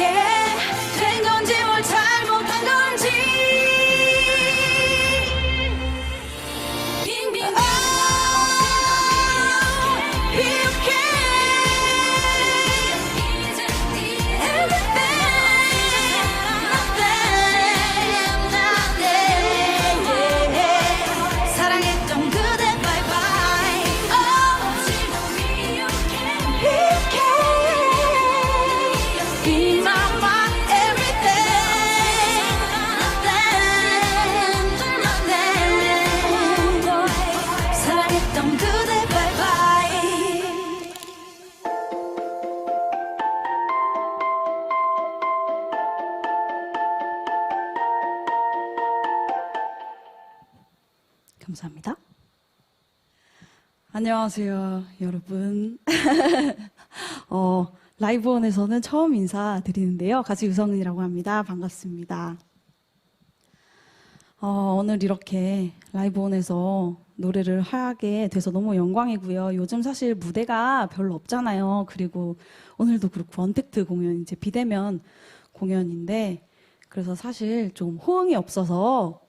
이 감사합니다. 안녕하세요, 여러분. 어, 라이브원에서는 처음 인사드리는데요. 가수 유성은이라고 합니다. 반갑습니다. 어, 오늘 이렇게 라이브원에서 노래를 하게 돼서 너무 영광이고요. 요즘 사실 무대가 별로 없잖아요. 그리고 오늘도 그렇고 언택트 공연 이제 비대면 공연인데 그래서 사실 좀 호응이 없어서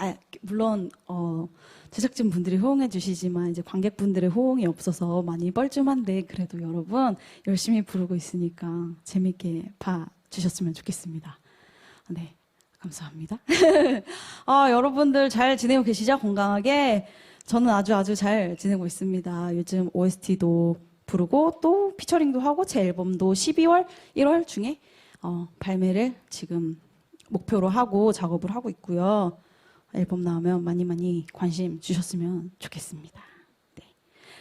아, 물론 어, 제작진 분들이 호응해 주시지만 이제 관객분들의 호응이 없어서 많이 뻘쭘한데 그래도 여러분 열심히 부르고 있으니까 재밌게 봐 주셨으면 좋겠습니다. 네. 감사합니다. 아, 여러분들 잘 지내고 계시죠? 건강하게. 저는 아주 아주 잘 지내고 있습니다. 요즘 OST도 부르고 또 피처링도 하고 제 앨범도 12월, 1월 중에 어, 발매를 지금 목표로 하고 작업을 하고 있고요. 앨범 나오면 많이 많이 관심 주셨으면 좋겠습니다. 네.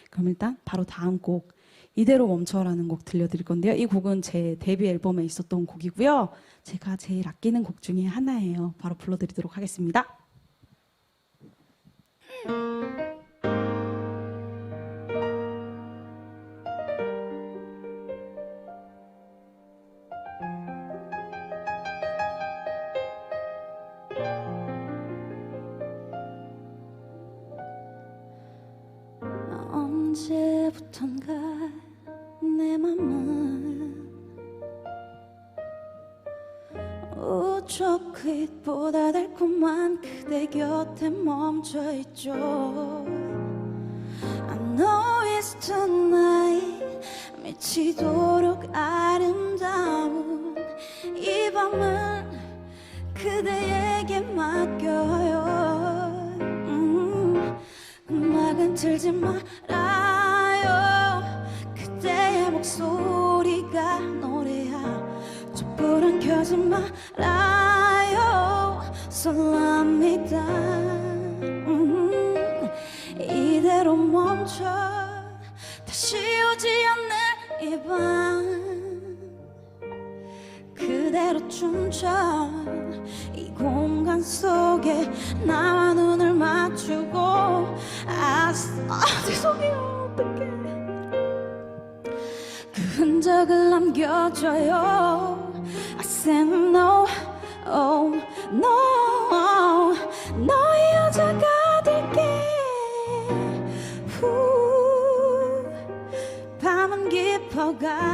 그럼 일단 바로 다음 곡 이대로 멈춰라는 곡 들려드릴 건데요. 이 곡은 제 데뷔 앨범에 있었던 곡이고요. 제가 제일 아끼는 곡 중에 하나예요. 바로 불러드리도록 하겠습니다. 언제부턴가 내 맘은 우초크보다 달콤한 그대 곁에 멈춰있죠. I know it's tonight. 미치도록 아름다운 이 밤을 그대에게 맡겨요. 음, 음악은 틀지 말 말아요. 설랍니다. 음, 이대로 멈춰. 다시 오지 않는 이 밤. 그대로 춤춰. 이 공간 속에 나와 눈을 맞추고. 아, 아 죄송해요. 어떡해. 그 흔적을 남겨줘요 said no oh no 너의 여자가 될게. 후 밤은 깊어가.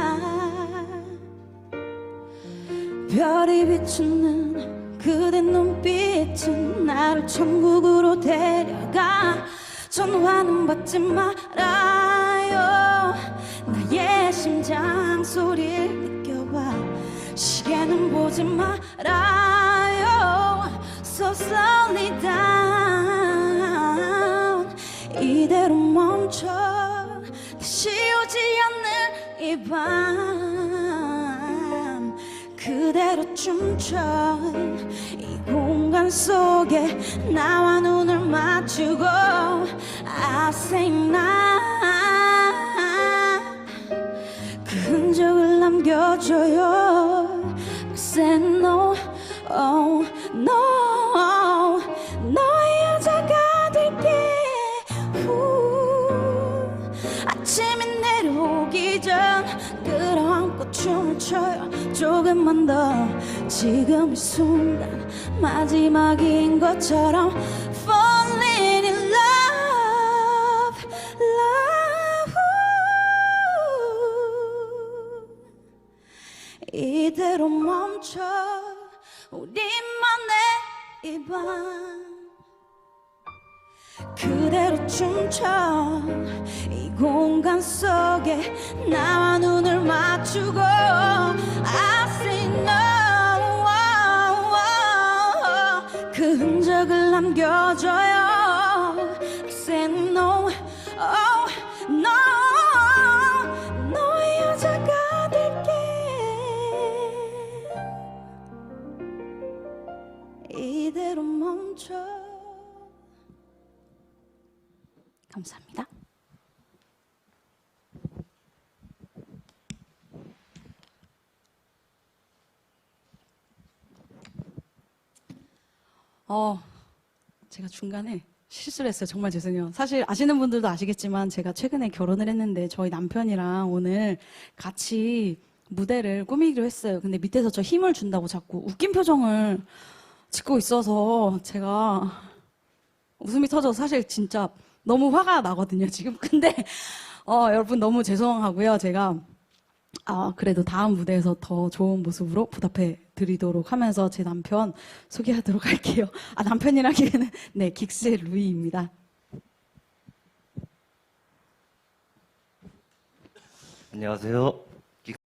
별이 비추는 그대 눈빛은 나를 천국으로 데려가. 전화는 받지 말아요. 나의 심장 소리를 시계는 보지 말아요. So slowly down. 이대로 멈춰. 다시 오지 않는 이 밤. 그대로 춤춰. 이 공간 속에 나와 눈을 맞추고 I say now. 그 흔적을 남겨줘요 said no, oh no. 너의 여자가 될게. 후. 아침이 내려오기 전 끌어안고 춤을 춰요. 조금만 더. 지금 이 순간 마지막인 것처럼 이대로 멈춰 우리만의 이 밤. 그대로 춤춰 이 공간 속에 나와 눈을 맞추고 I say no 그 흔적을 남겨줘요 어, 제가 중간에 실수를 했어요. 정말 죄송해요. 사실 아시는 분들도 아시겠지만 제가 최근에 결혼을 했는데 저희 남편이랑 오늘 같이 무대를 꾸미기로 했어요. 근데 밑에서 저 힘을 준다고 자꾸 웃긴 표정을 짓고 있어서 제가 웃음이 터져서 사실 진짜 너무 화가 나거든요, 지금. 근데, 어, 여러분 너무 죄송하고요. 제가, 아, 그래도 다음 무대에서 더 좋은 모습으로 보답해 드리도록 하면서 제 남편 소개하도록 할게요. 아, 남편이라기에는, 네, 긱스의 루이입니다. 안녕하세요.